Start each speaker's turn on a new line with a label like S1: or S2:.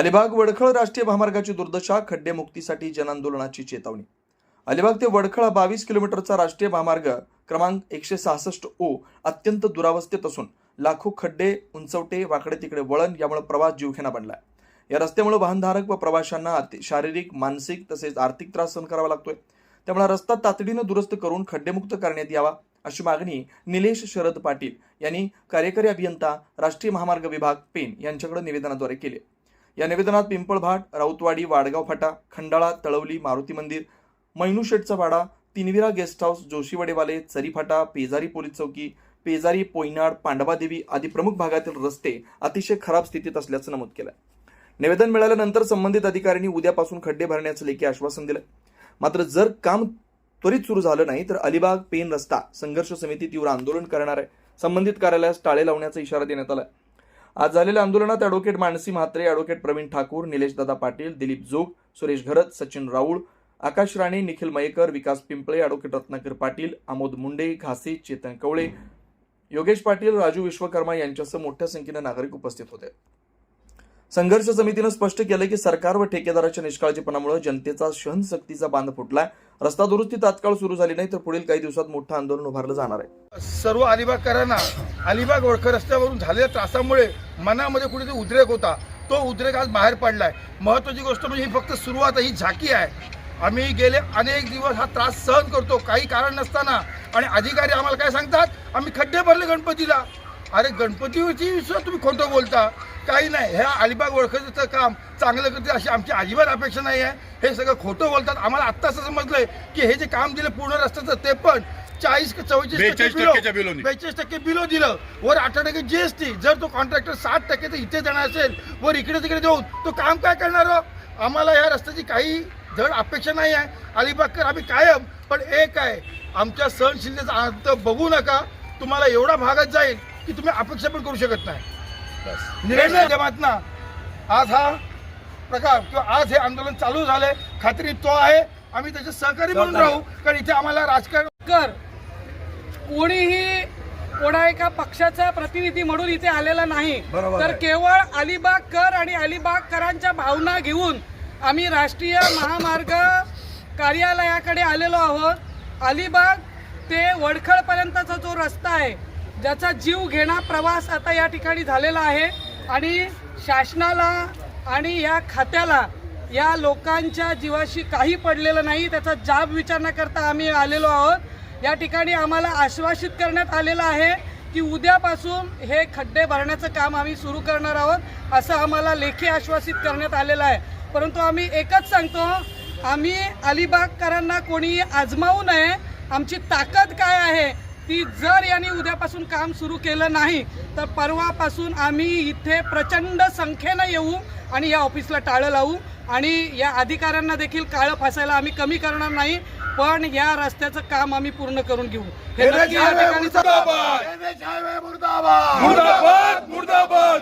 S1: अलिबाग वडखळ राष्ट्रीय महामार्गाची दुर्दशा खड्डेमुक्तीसाठी जनआंदोलनाची चेतावणी. अलिबाग ते वडखळ बावीस किलोमीटरचा राष्ट्रीय महामार्ग क्रमांक एकशे सहासष्ट ओ अत्यंत दुरावस्थेत असून लाखो खड्डे उंचवटे वाकडे तिकडे वळण यामुळे प्रवास जीवघेणा बनलाय या रस्त्यामुळे वाहनधारक व प्रवाशांना शारीरिक मानसिक तसेच आर्थिक त्रास सहन करावा लागतोय. त्यामुळे रस्ता तातडीनं दुरुस्त करून खड्डेमुक्त करण्यात यावा अशी मागणी निलेश शरद पाटील यांनी कार्यकारी अभियंता राष्ट्रीय महामार्ग विभाग पेन यांच्याकडे निवेदनाद्वारे केले या निवेदनात पिंपळभाट राऊतवाडी वाडगाव फाटा खंडाळा तळवली मारुती मंदिर मैनुशेटचा वाडा Tinvira guest house Joshivadewale Charifata Pezari police चौकी पेजारी पोयनाड पांडवादेवी आदी प्रमुख भागातील रस्ते अतिशय खराब स्थितीत असल्याचं नमूद केलं निवेदन मिळाल्यानंतर संबंधित अधिकाऱ्यांनी उद्यापासून खड्डे भरण्याचं लेखी आश्वासन दिलं मात्र जर काम त्वरित सुरू झालं नाही तर अलिबाग पेन रस्ता संघर्ष समिती तीव्र आंदोलन करणार आहे. संबंधित कार्यालयास टाळे लावण्याचा इशारा देण्यात आला आज झालेल्या आंदोलनात advocate Mansi Mhatre advocate Pravin Thakur Nilesh Dada Patil Dilip Jog Suresh Gharat Sachin Raul Akash Rane Nikhil Mayekar Vikas Pimple advocate Ratnakar Patil Amod Munde Ghase Chetan Kawale Yogesh Patil Raju Vishwakarma यांच्यासह मोठ्या संख्येनं नागरिक उपस्थित होते. संघर्ष समितीनं स्पष्ट केलं की सरकार व ठेकेदाराच्या निष्काळजीपणामुळे जनतेचा सहनशक्तीचा बांध फुटलाय. रस्ता दुरुस्ती तात्काळ सुरू झाली नाही तर पुढील काही दिवसात मोठं आंदोलन उभारलं जाणार आहे.
S2: सर्व अलिबागकरांना अलिबाग ओळखर रस्त्यावरून झालेल्या त्रासामुळे मनामध्ये कुठेतरी उद्रेक होता. तो उद्रेक आज बाहेर पडलाय. महत्वाची गोष्ट म्हणजे ही फक्त सुरुवात ही झाकी आहे. आम्ही गेले अनेक दिवस हा त्रास सहन करतो काही कारण नसताना. आणि अधिकारी आम्हाला काय सांगतात? आम्ही खड्डे भरले गणपतीला. अरे गणपतीवरची विश्वास तुम्ही खोटं बोलता. काही नाही. ह्या अलिबाग ओळखीचं काम चांगलं करते अशी आमची अजिबात अपेक्षा नाही आहे. हे सगळं खोटं बोलतात. आम्हाला आत्ता असं समजलंय की हे जे काम दिलं पूर्ण रस्त्याचं ते पण चाळीस चव्वेचाळीस
S3: 42 टक्क्याच्या बिलोनी.
S2: बेचाळीस टक्के बिलो दिलं. वर अठरा टक्के जीएसटी जर तो कॉन्ट्रॅक्टर साठ टक्के तर इथे देणार असेल. वर इकडे तिकडे देऊन तो काम काय करणार हो? आम्हाला या रस्त्याची काही धड अपेक्षा नाही आहे. अलिबागकर आम्ही कायम पण एक आहे. आमच्या सहनशीलतेचा अंत बघू नका. तुम्हाला एवढा भागात जाईल. की तुम्ही अपेक्षा पण करू शकत नाही. निर्णय माध्यमातनं आज हा प्रकार किंवा आज हे आंदोलन चालू झालंय खात्री तो आहे. आम्ही त्याचे सहकारी म्हणून राहू. कारण इथे आम्हाला राजकारण
S4: कर. कोणीही कोणा एका पक्षाचा प्रतिनिधी म्हणून इथे आलेला नाही. तर. केवळ अलिबाग कर आणि अलिबागकरांच्या भावना घेऊन आम्ही राष्ट्रीय महामार्ग कार्यालयाकडे आलेलो आहोत. अलिबाग ते वडखळपर्यंतचा जो रस्ता आहे ज्याचा जीव घेणा प्रवास आता या ठिकाणी झालेला आहे. आणि शासनाला आणि या खात्याला या लोकांच्या जीवाशी काही पडलेलं नाही त्याचा जाब विचार न करता आम्ही आलेलो आहोत. या ठिकाणी आम्हाला आश्वासित करण्यात आलेलं आहे की उद्यापासून हे खड्डे भरण्याचं काम आम्ही सुरू करणार आहोत असं आम्हाला लेखी आश्वासित करण्यात आलेलं आहे. परंतु आम्ही एकच सांगतो आम्ही अलिबागकरांना कोणी आजमावू नये. आमची ताकद काय आहे? ती जर यांनी उद्यापासून काम सुरू केलं नाही तर परवापासून आम्ही इथे प्रचंड संख्येनं येऊ आणि या ऑफिसला टाळं लावू. आणि या अधिकाऱ्यांना देखील काळं फासायला आम्ही कमी करणार नाही पण या रस्त्याचं काम आम्ही पूर्ण करून घेऊ. हे नक्की या ठिकाणी
S2: मुर्दाबाद! मुर्दाबाद!
S3: मुर्दाबाद! मुर्दाबाद!